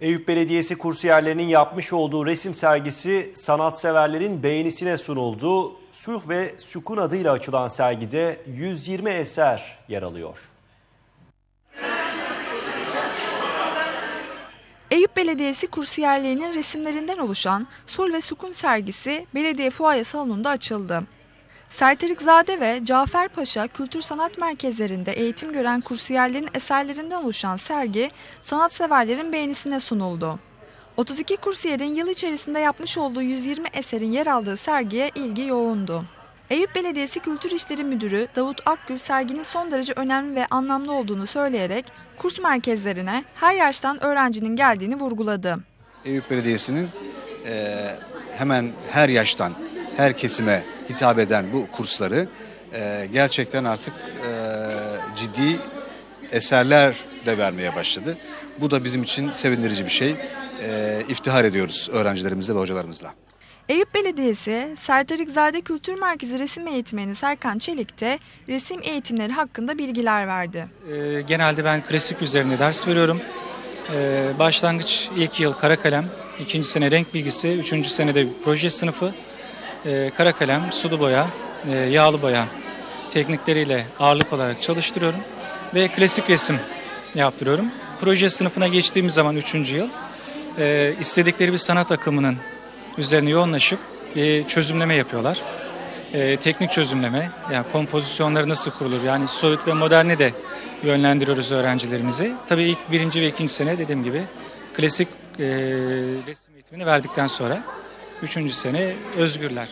Eyüp Belediyesi kursiyerlerinin yapmış olduğu resim sergisi sanatseverlerin beğenisine sunuldu. Sulh ve Sükun adıyla açılan sergide 120 eser yer alıyor. Eyüp Belediyesi kursiyerlerinin resimlerinden oluşan Sul ve Sukun sergisi belediye fuaye salonunda açıldı. Sertirikzade ve Cafer Paşa Kültür Sanat Merkezlerinde eğitim gören kursiyerlerin eserlerinden oluşan sergi sanatseverlerin beğenisine sunuldu. 32 kursiyerin yıl içerisinde yapmış olduğu 120 eserin yer aldığı sergiye ilgi yoğundu. Eyüp Belediyesi Kültür İşleri Müdürü Davut Akgül serginin son derece önemli ve anlamlı olduğunu söyleyerek kurs merkezlerine her yaştan öğrencinin geldiğini vurguladı. Eyüp Belediyesi'nin eee, hemen her yaştan, her kesime hitap eden bu kursları eee, gerçekten artık eee, ciddi eserler de vermeye başladı. Bu da bizim için sevindirici bir şey. Eee iftihar ediyoruz öğrencilerimizle ve hocalarımızla. Eyüp Belediyesi Sertarikzade Kültür Merkezi resim eğitmeni Serkan Çelik de resim eğitimleri hakkında bilgiler verdi. Ee, Genelde ben klasik üzerine ders veriyorum. Ee, Başlangıç ilk yıl kara kalem, ikinci sene renk bilgisi, üçüncü senede proje sınıfı. Ee, Kara kalem, sulu boya, e, yağlı boya teknikleriyle ağırlık olarak çalıştırıyorum. Ve klasik resim yaptırıyorum. Proje sınıfına geçtiğimiz zaman üçüncü yıl e, istedikleri bir sanat akımının üzerine yoğunlaşıp bir çözümleme yapıyorlar. E, teknik çözümleme, yani kompozisyonları nasıl kurulur, yani soyut ve moderni de yönlendiriyoruz öğrencilerimizi. Tabii ilk birinci ve ikinci sene dediğim gibi klasik e, resim eğitimini verdikten sonra üçüncü sene özgürler.